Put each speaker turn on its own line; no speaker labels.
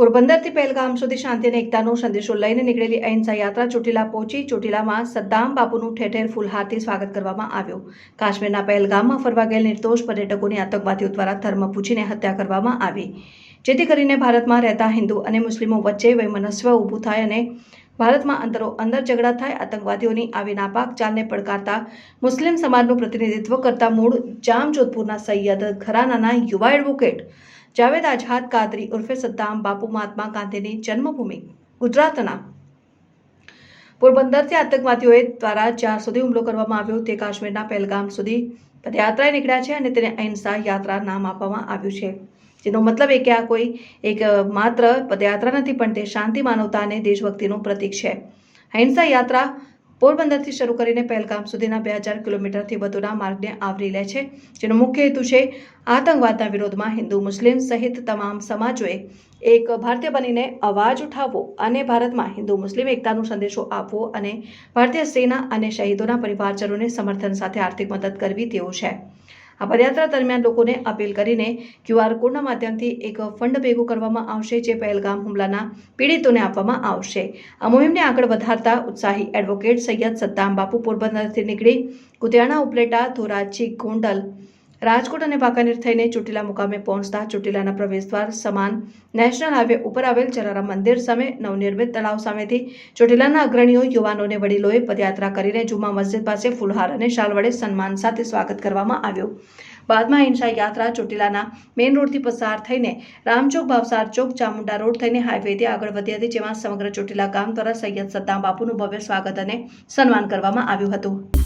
પોરબંદરથી પહેલગામ સુધી શાંતિ અને એકતાનો સંદેશો લઈને નીકળેલી અહિંસા યાત્રા ચોટીલા પહોંચી ચોટીલામાં સદ્દામ બાપુનું ઠેર ઠેર ફૂલહારથી સ્વાગત કરવામાં આવ્યું. કાશ્મીરના પહેલગામમાં ફરવા ગયેલ નિર્દોષ પર્યટકોની આતંકવાદીઓ દ્વારા ધર્મ પૂછીને હત્યા કરવામાં આવી. જેથી કરીને ભારતમાં રહેતા હિન્દુ અને મુસ્લિમો વચ્ચે વૈમનસ્વ ઊભું થાય અને ભારતમાં અંદરો અંદર ઝઘડા થાય, આતંકવાદીઓની આવી નાપાક ચાલને પડકારતા મુસ્લિમ સમાજનું પ્રતિનિધિત્વ કરતા મૂળ જામજોધપુરના સૈયદ ઘરાનાના યુવા એડવોકેટ જાવેદ આઝાદ, કાદરી ઉર્ફે સદ્દામ બાપુ મહાત્મા ગાંધીની જન્મભૂમિ ગુજરાતના પોરબંદરથી આતંકવાદીઓએ દ્વારા જ્યાં સુધી હુમલો કરવામાં આવ્યો તે કાશ્મીરના પહેલગામ સુધી પદયાત્રાએ નીકળ્યા છે અને તેને અહિંસા યાત્રા નામ આપવામાં આવ્યું છે. જેનો મતલબ એ કે આ કોઈ એક માત્ર પદયાત્રા નથી, પણ તે શાંતિ માનવતા અને દેશભક્તિનું પ્રતીક છે. અહિંસા યાત્રા પોરબંદરથી શરૂ કરીને પહેલગામ સુધીના બે હજાર કિલોમીટરથી વધુના માર્ગને આવરી લે છે. જેનો મુખ્ય હેતુ છે આતંકવાદના વિરોધમાં હિન્દુ, મુસ્લિમ સહિત તમામ સમાજોએ એક ભારતીય બનીને અવાજ ઉઠાવવો અને ભારતમાં હિન્દુ, મુસ્લિમ એકતાનો સંદેશો આપવો અને ભારતીય સેના અને શહીદોના પરિવારજનોને સમર્થન સાથે આર્થિક મદદ કરવી તેવું છે. આ પદયાત્રા દરમિયાન લોકોને અપીલ કરીને ક્યુઆર કોડના માધ્યમથી એક ફંડ ભેગું કરવામાં આવશે જે પહેલગામ હુમલાના પીડિતોને આપવામાં આવશે. આ મુહિમને આગળ વધારતા ઉત્સાહી એડવોકેટ સૈયદ સત્તામ બાપુ પોરબંદરથી નીકળી કુતિયાણા ઉપલેટા ધોરાજી ગોંડલ રાજકોટ અને વાંકાનેર થઈને ચોટીલા મુકામે પહોંચતા ચોટીલાના પ્રવેશદ્વાર સમાન નેશનલ હાઈવે ઉપર આવેલ જલારામ મંદિર સામે નવનિર્મિત તળાવ સામેથી ચોટીલાના અગ્રણીઓ, યુવાનોને વડીલોએ પદયાત્રા કરીને જુમા મસ્જિદ પાસે ફૂલહાર અને શાલ વડે સન્માન સાથે સ્વાગત કરવામાં આવ્યું. બાદમાં હિંસા યાત્રા ચોટીલાના મેઇન રોડથી પસાર થઈને રામચોક, ભાવસાર ચોક, ચામુંડા રોડ થઈને હાઈવેથી આગળ વધી હતી, જેમાં સમગ્ર ચોટીલા ગામ દ્વારા સૈયદ સદ્દામ બાપુનું ભવ્ય સ્વાગત અને સન્માન કરવામાં આવ્યું હતું.